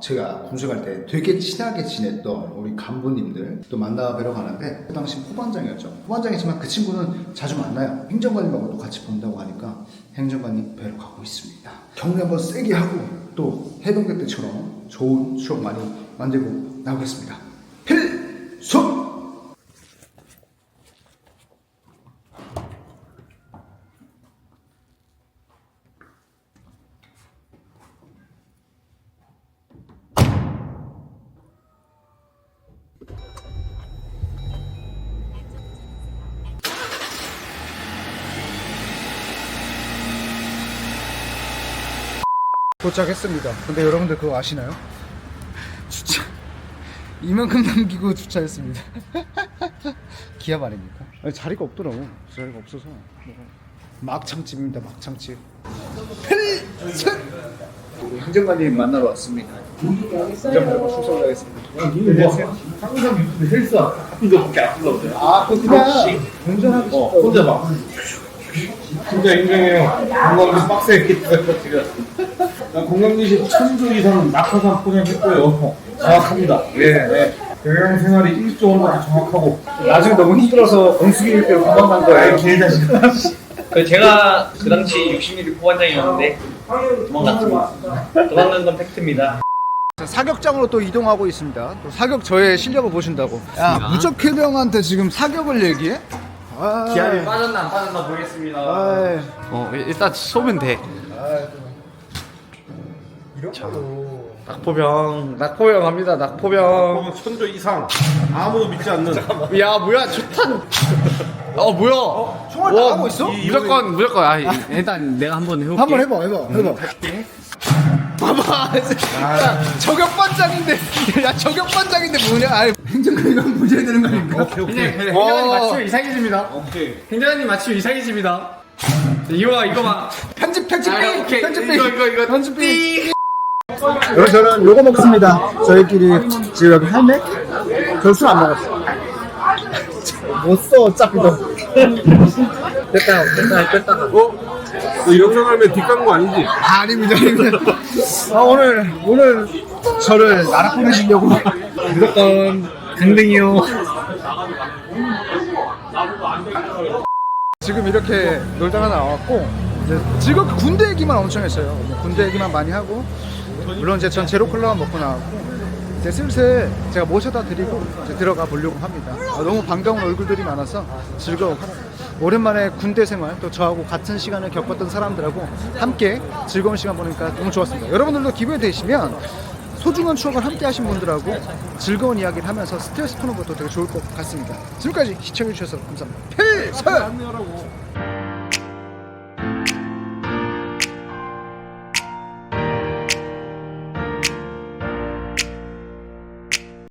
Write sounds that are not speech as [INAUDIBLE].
제가 갈때 되게 친하게 지냈던 우리 간부님들 또 만나 뵈러 가는데 그 당시 후반장이었죠. 후반장이지만 그 친구는 자주 만나요. 행정관님하고도 같이 본다고 하니까 행정관님 뵈러 가고 있습니다. 격려 한번 세게 하고 또 해병대 때처럼 좋은 추억 많이 만들고 나오겠습니다. 필수! 도착했습니다. 근데 여러분들 그거 아시나요? 주차 이만큼 남기고 주차했습니다. [LAUGHS] 기합 아닙니까? 아니, 자리가 없더라고. 자리가 없어서 막창집입니다. 막창집. 우리 행정관님 만나러 왔습니다. 행정관님 출석 하겠습니다. 항상 유튜브 헬스 하는 거밖에 안 불렀어요. 아, 그 그냥 운전하고 어, 싶어. 혼자 막. 진짜 인정해요. 건강지 빡세게 [LAUGHS] 제가. 나 건강지시 천조 이상 낙하산 포장했고요. 정확합니다. 예. 네. 영양 생활이 1조 원까지 정확하고. 나중에 너무 힘들어서 공수기 때로 도망간 거예요. 개자식. 그 제가 그 당시 60mm 포관장이었는데 도망갔습니다. 도망간 건 팩트입니다. 자, 사격장으로 또 이동하고 있습니다. 또 사격 저의 실력을 보신다고. 야, 무적해도 형한테 지금 사격을 얘기해? 아, 기압이 빠졌나 안 빠졌나 보겠습니다. 어 일단 쏘면 돼. 낙포병 낙포병 갑니다 낙포병. 천조 이상. 아무도 믿지 않는. 야 뭐야 좋탄. 어 뭐야? 총알 와, 나가고 있어? 무조건 무조건 아 일단 내가 한번 해볼게. 한번 해봐, 해봐, 해봐. 봐봐, 야, 저격반장인데, 야, 저격반장인데 뭐냐? 아이, 행정관이랑 문제야 되는 거 아닙니까? 오케이, 오케이. 행정관님 맞추면 이상해집니다. 오케이. 행정관님 맞추면 이상해집니다. 이거 이거 막 편집, 편집, 아, 삐! 오케이. 편집, 삐! 이거, 이거, 이거. 편집, 삐! 여러분, 저는 요거 먹습니다. 저희끼리 지금 여기 할매? 저술안 먹었어. [LAUGHS] 못 써, 어차피 너. [LAUGHS] 뺐다 뺐다 뺐다. 어? 너 이런 생각하면 뒷광고 아니지? 아, 아닙니다, 아닙니다. 아, 오늘, 오늘 저를 나락 보내시려고. 무조건 강등이요. 지금 이렇게 놀다가 나왔고, 지금 군대 얘기만 엄청 했어요. 뭐 군대 얘기만 많이 하고, 물론 이제 전 제로 콜라만 먹고 나왔고, 이제 슬슬 제가 모셔다 드리고 이제 들어가 보려고 합니다. 아, 너무 반가운 얼굴들이 많아서 즐거워. 오랜만에 군대 생활 또 저하고 같은 시간을 겪었던 사람들하고 함께 즐거운 시간 보니까 너무 좋았습니다. 여러분들도 기회가 되시면 소중한 추억을 함께 하신 분들하고 즐거운 이야기를 하면서 스트레스 푸는 것도 되게 좋을 것 같습니다. 지금까지 시청해주셔서 감사합니다. 필승!